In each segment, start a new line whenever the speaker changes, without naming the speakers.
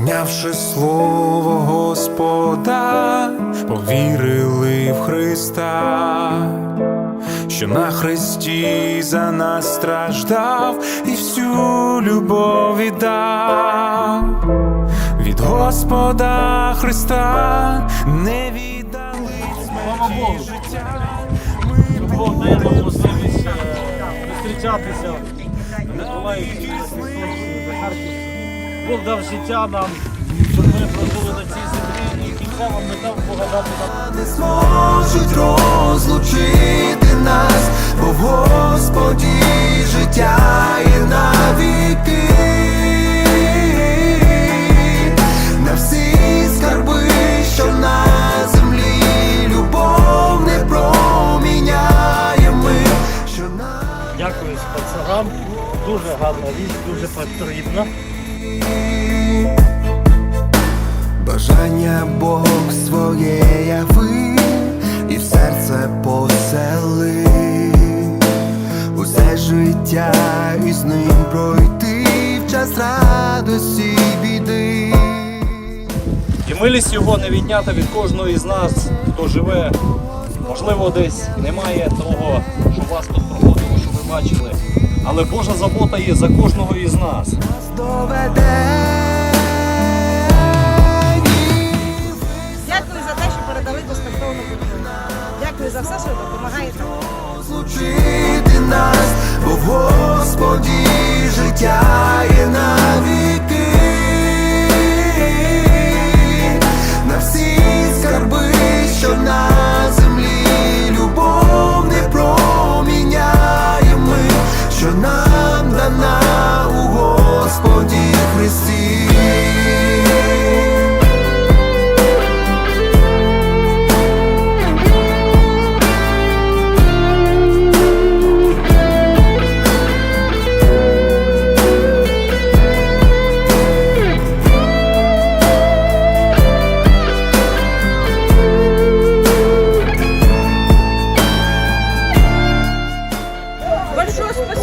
Прийнявши слово Господа, повірили в Христа, що на Христі за нас страждав і всю любов віддав. Від Господа Христа не віддали смерті життя.
Бог дає нам можливість е, зустрічатися в Миколаївській Харківській. Бог дав життя нам, щоб ми прожили на цій землі і кінцева мета погадати нам.
не зможуть розлучити нас, бо в Господі життя є навіки. На всі скарби, що на землі, любов не проміняє ми, що на
Дякую спонсорам. Дуже гарна річ, дуже потрібна.
Бажання Бог своє яви і в серце посели, усе життя із ним пройти в час радості й біди.
І милість його не віднята від кожного із нас, хто живе. Можливо, десь немає того, що вас тут проходило, що ви бачили. Але Божа забота є за кожного із нас.
Дякую за те, що передали безкоштовну культуру. Дякую за все, що допомагаєте.
Злучити нас, бо в Господі життя є навіки.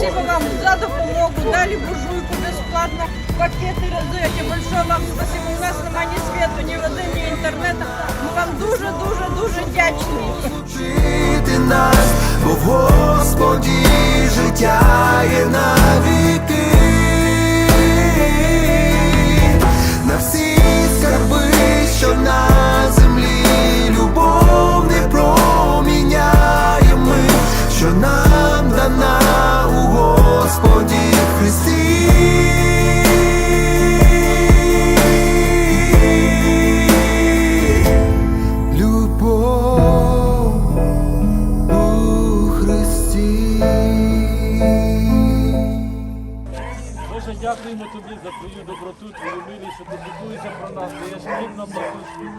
Спасибо вам за допомогу. Дали буржуйку бесплатно, пакети роздаєте. Большое вам спасибо. У нас немає ні світу, ні води, ні інтернету. Ми вам дуже, дуже, дуже вдячні.
Що
піклуєшся про нас, даєш хліб нам насущний.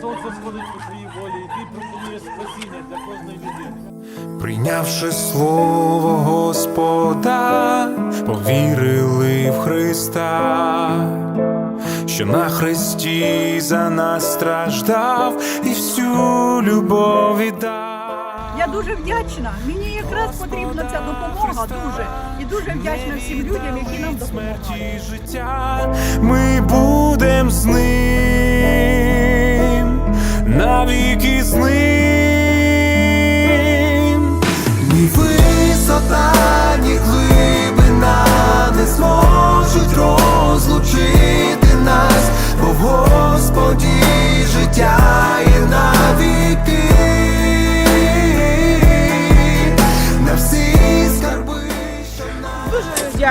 Сонце сходить по твоїй волі, і ти пропонуєш спасіння для кожної людини.
Прийнявши слово Господа, повірили в Христа, що на Христі за нас страждав і всю любов віддав.
Я дуже вдячна. Мені якраз потрібна ця допомога дуже. І дуже вдячна всім людям, які нам допомагають.
життя, ми будем з ним, навіки з ним.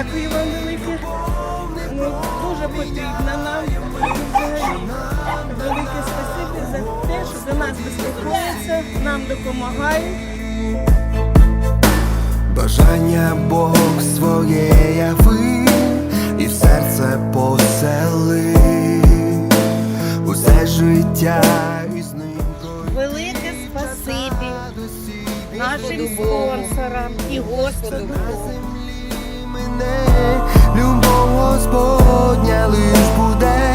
Дякую вам велике. Ну, Дуже потрібна нам. Велике спасибі за те, що до нас безпокоїться, нам допомагають.
Бажання Бог своє яви і в серце посели, усе життя із ним
Велике спасибі нашим спонсорам і Господу. Богу.
Мене, любов Господня лиш буде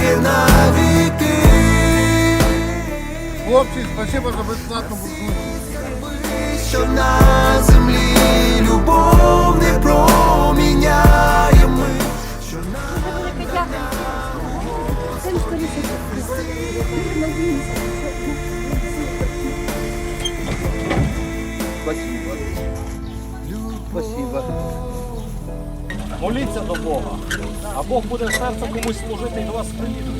життя є навіки.
Хлопці, спасибо за безплатну буржуйку.
Що на землі любов не проміняє ми, що на
Моліться до Бога, а Бог буде серце комусь служити і до вас приїде.